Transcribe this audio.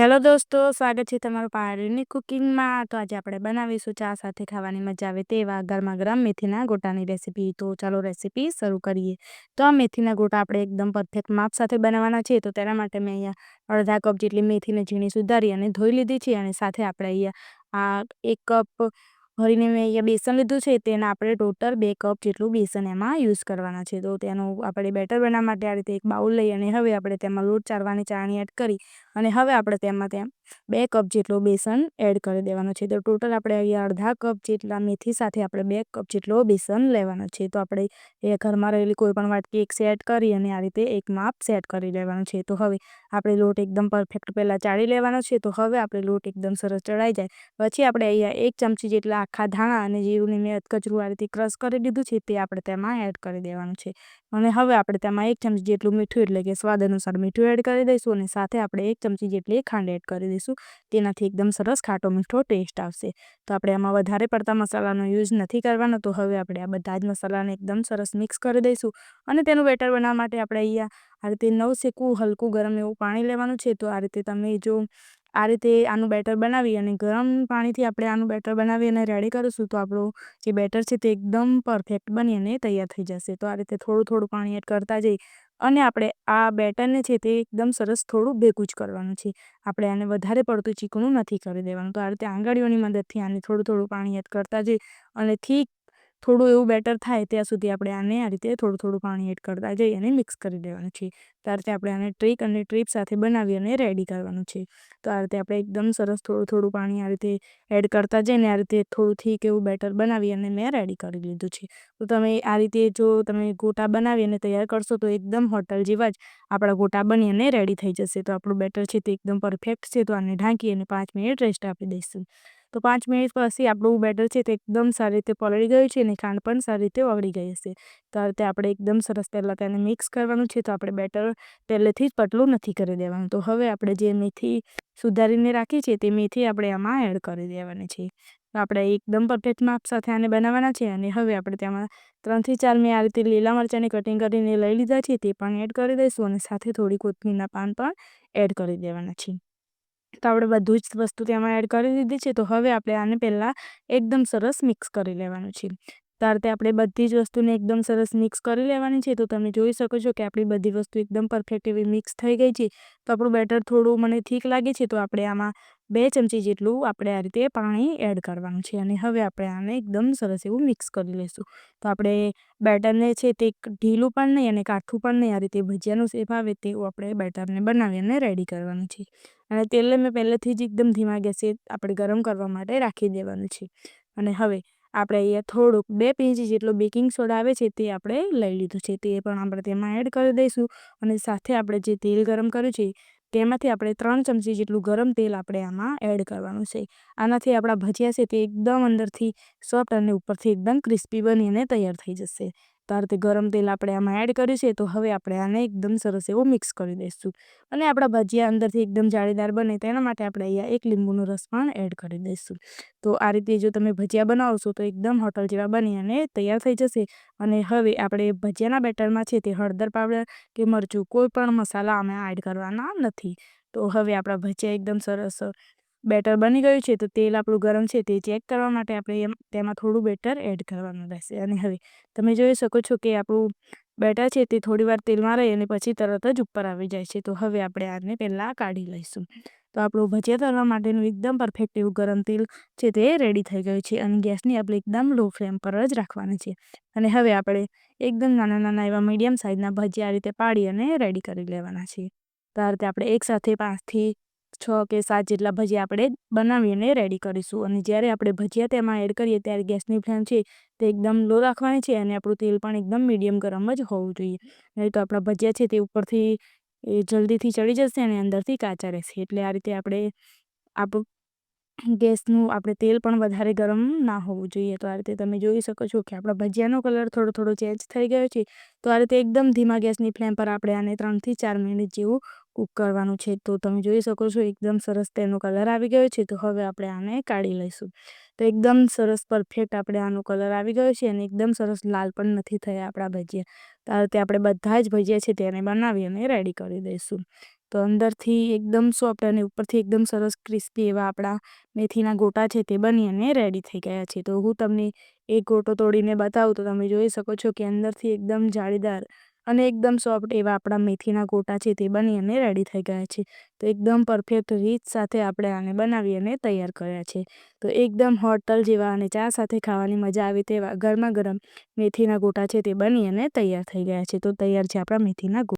Hello દોસ્તો, સ્વાગત છે તમારું પાણીની કુકિંગમાં. તો આજે આપણે બનાવીશું ચા સાથે ખાવાની મજા આવે તેવા ગરમા ગરમ મેથીના ગોટાની રેસીપી. તો ચાલો રેસીપી શરૂ કરીએ. તો આ મેથીના ગોટા આપણે એકદમ પરફેક્ટ માપ સાથે બનાવવાના છે. તો તેના માટે મેં અહીંયા અડધા કપ જેટલી મેથીને ઝીણી સુધારી અને ધોઈ લીધી છે. અને સાથે આપણે અહીંયા આ એક કપ ભરીને મેં અહીંયા બેસન લીધું છે. તેના આપણે ટોટલ બે કપ જેટલું બેસન એમાં યુઝ કરવાના છે. તો તેનું આપણે બેટર બનાવવા માટે આ રીતે એક બાઉલ લઈ અને હવે આપણે તેમાં લોટ ચારવાની ચાણી એડ કરી અને હવે આપણે તેમાં ત્યાં બે કપ જેટલું બેસન એડ કરી દેવાનું છે. તો ટોટલ આપણે અહીંયા અડધા કપ જેટલા મેથી સાથે આપણે બે કપ જેટલો બેસન લેવાનો છે. તો આપણે એ ઘરમાં રહેલી કોઈ પણ વાટકી એક સેટ કરી અને આ રીતે એક માપ સેટ કરી લેવાનું છે. તો હવે આપણે લોટ એકદમ પરફેક્ટ પહેલાં ચાળી લેવાનો છે. તો હવે આપણે લોટ એકદમ સરસ ચડાઈ જાય. પછી આપણે અહીંયા એક ચમચી જેટલા આખા ધાણા અને જીરુંની મેં કચરું આ રીતે ક્રશ કરી દીધું છે. તે આપણે તેમાં એડ કરી દેવાનું છે. અને હવે આપણે તેમાં એક ચમચી જેટલું મીઠું એટલે કે સ્વાદ અનુસાર મીઠું એડ કરી દઈશું અને સાથે આપણે એક ચમચી જેટલી ખાંડ એડ કરી દઈશું. તેનાથી એકદમ સરસ ખાટો મીઠો ટેસ્ટ આવશે. તો આપણે આમાં વધારે પડતા મસાલાનો યુઝ નથી કરવાનો, તો હવે આપણે આ બધા જ મસાલાને એકદમ સરસ મિક્સ કરી દઈશું. અને તેનું બેટર બનાવવા માટે આપણે અહીંયા આ રીતે નવ શેકવું હલકું ગરમ એવું પાણી લેવાનું છે, તો આ રીતે તમે જો આ રીતે આનું બેટર બનાવી અને ગરમ પાણીથી આપણે આનું બેટર બનાવી અને રેડી કરીશું, તો આપણું જે બેટર છે તે એકદમ પરફેક્ટ બની અને તૈયાર થઈ જશે. તો આ રીતે થોડું થોડું પાણી એડ કરતા જઈ અને આપણે આ બેટરને છે તે એકદમ સરસ થોડું ભેગું જ કરવાનું છે. આપણે આને વધારે પડતું ચીકણું નથી કરી દેવાનું. તો આ રીતે આંગળીઓની મદદથી આને થોડું થોડું પાણી એડ કરતા જઈએ અને ઠીક થોડું એવું બેટર થાય ત્યાં સુધી આપણે આને આ રીતે થોડું થોડું પાણી એડ કરતા જઈ અને મિક્સ કરી દેવાનું છે. તો રીતે આપણે આને ટ્રીક અને ટ્રીપ સાથે બનાવી અને રેડી કરવાનું છે. તો આ રીતે આપણે એકદમ સરસ થોડું થોડું પાણી આ રીતે એડ કરતા જઈને આ રીતે થોડું થીક એવું બેટર બનાવી અને મેં રેડી કરી લીધું છે. તો તમે આ રીતે જો તમે ગોટા બનાવી અને તૈયાર કરશો તો એકદમ હોટલ જેવા જ આપણા ગોટા બની અને રેડી થઈ જશે. તો આપણું બેટર છે તે એકદમ પરફેક્ટ છે. તો આને ઢાંકી અને પાંચ મિનિટ રેસ્ટ આપી દઈશું. તો પાંચ મિનિટ પછી આપણું બેટર છે તે એકદમ સારી રીતે પલળી ગયું છે અને ખાંડ પણ સારી રીતે ઓગળી ગઈ હશે. તો આ રીતે આપણે એકદમ સરસ પહેલાં તેને મિક્સ કરવાનું છે તો આપણે બેટર પહેલેથી જ પતલું નથી કરી દેવાનું. તો હવે આપણે જે મેથી સુધારીને રાખી છે તે મેથી આપણે આમાં એડ કરી દેવાની છે. આપણે એકદમ પરફેક્ટ માપ સાથે આને બનાવવાના છે અને હવે આપણે તેમાં ત્રણથી ચાર મેં આ રીતે લીલા મરચાંની કટિંગ કરીને લઈ લીધા છે તે પણ એડ કરી દઈશું અને સાથે થોડી કોથમીરના પાન પણ એડ કરી દેવાના છે. તો આપણે બધું જ વસ્તુ તેમાં એડ કરી દીધી છે. તો હવે આપણે આને પહેલાં એકદમ સરસ મિક્સ કરી લેવાનું છે. તો આ આપણે બધી જ વસ્તુને એકદમ સરસ મિક્સ કરી લેવાની છે. તો તમે જોઈ શકો છો કે આપણી બધી વસ્તુ એકદમ પરફેક્ટ એવી મિક્સ થઈ ગઈ છે. તો આપણું બેટર થોડું મને ઠીક લાગે છે તો આપણે આમાં બે ચમચી જેટલું આપણે આ રીતે પાણી એડ કરવાનું છે. અને હવે આપણે આને એકદમ સરસ એવું મિક્સ કરી લઈશું તો આપણે બેટરને છે તે ઢીલું પણ નહીં અને કાઠું પણ નહીં આ રીતે ભજીયાનું શેપ આવે તેવું આપણે બેટરને બનાવી અને રેડી કરવાનું છે. અને તેલને મેં પહેલેથી જ એકદમ ધીમા ગેસે આપણે ગરમ કરવા માટે રાખી દેવાનું છે. અને હવે આપણે અહીંયા થોડુંક બે પીંચી જેટલો બેકિંગ સોડા આવે છે તે આપણે લઈ લીધું છે. તે પણ આપણે તેમાં એડ કરી દઈશું અને સાથે આપણે જે તેલ ગરમ કર્યું છે તેમાંથી આપણે ત્રણ ચમચી જેટલું ગરમ તેલ આપણે આમાં એડ કરવાનું છે. આનાથી આપણા ભજીયા છે તે એકદમ અંદરથી સોફ્ટ અને ઉપરથી એકદમ ક્રિસ્પી બની અને તૈયાર થઈ જશે. તો ગરમ તેલ આપણે આમાં એડ કર્યું છે, તો હવે આપણે આને એકદમ સરસ એવું મિક્સ કરી દઈશું. અને આપણા ભજીયા અંદરથી એકદમ જાળીદાર બને તેના માટે આપણે અહીંયા એક લીંબુનો રસ પણ એડ કરી દઈશું. તો આ રીતે જો તમે ભજીયા બનાવશો, તો એકદમ હોટલ જેવા બની અને તૈયાર થઈ જશે. અને હવે આપણે ભજીયાના બેટરમાં છે તે હળદર પાવડર કે મરચું, કોઈ પણ મસાલા અમે એડ કરવાના નથી. તો હવે આપણા ભજીયા એકદમ સરસ બેટર બની ગયું છે, તો તેલ આપણું ગરમ છે તે ચેક કરવા માટે આપણે એમ, તેમાં થોડું બેટર એડ કરવાનું રહેશે. અને હવે તમે જોઈ શકો છો કે આપણું બેટર છે તે થોડીવાર તેલમાં રહી અને પછી તરત જ ઉપર આવી જાય છે. તો હવે આપણે આને પહેલાં કાઢી લઈશું. તો આપણું ભજીયા તળવા માટેનું એકદમ પરફેક્ટ એવું ગરમ તેલ છે તે રેડી થઈ ગયું છે અને ગેસની આપણે એકદમ લો ફ્લેમ પર જ રાખવાની છે. અને હવે આપણે એકદમ નાના નાના એવા મીડિયમ સાઇઝના ભજીયા આ રીતે પાડી અને રેડી કરી લેવાના છે. તો આ રીતે આપણે એકસાથે પાંચથી છ કે સાત જેટલા ભજીયા આપણે બનાવીને રેડી કરીશું. અને જ્યારે આપણે ભજીયા તેમાં એડ કરીએ ત્યારે ગેસની ફ્લેમ છે તે એકદમ લો રાખવાની છે અને આપણું તેલ પણ એકદમ મીડિયમ ગરમ જ હોવું જોઈએ. નહીં તો આપણા ભજીયા છે તે ઉપરથી એ જલ્દીથી ચડી જશે અને અંદરથી કાચા રહેશે. એટલે આ રીતે આપણે આપણું ગેસનું આપણે તેલ પણ વધારે ગરમ ના હોવું જોઈએ. તો આ રીતે તમે જોઈ શકો છો કે આપણા ભજીયાનો કલર થોડો થોડો ચેન્જ થઈ ગયો છે. તો આ રીતે એકદમ ધીમા ગેસની ફ્લેમ પર આપણે આને ત્રણથી ચાર મિનિટ જેવું કૂક કરવાનું છે તો તમે જોઈ શકો છો એકદમ સરસ તેનો કલર આવી ગયો છે તો હવે આપણે આને કાઢી લઈશું. તો એકદમ સરસ પરફેક્ટ આપણે આનો કલર આવી ગયો છે અને એકદમ સરસ લાલ પણ નથી થયા આપણા ભજીયા. તો આ રીતે આપણે બધા જ ભજીયા છે તેને બનાવી અને રેડી કરી દઈશું. તો અંદરથી એકદમ સોફ્ટ અને ઉપરથી એકદમ સરસ ક્રિસ્પી એવા આપણા મેથીના ગોટા છે તે બની અને રેડી થઈ ગયા છે. તો હું તમને એક ગોટો તોડીને બતાવું તો તમે જોઈ શકો છો કે અંદરથી એકદમ જાળીદાર અને એકદમ સોફ્ટ એવા આપણા મેથીના ગોટા છે તે બની અને રેડી થઈ ગયા છે. તો એકદમ પરફેક્ટ રીત સાથે આપણે આને બનાવી અને તૈયાર કર્યા છે. તો એકદમ હોટલ જેવા અને ચા સાથે ખાવાની મજા આવે તેવા ગરમા ગરમ મેથીના ગોટા છે તે બની અને તૈયાર થઈ ગયા છે. તો તૈયાર છે આપણા મેથીના ગોટા.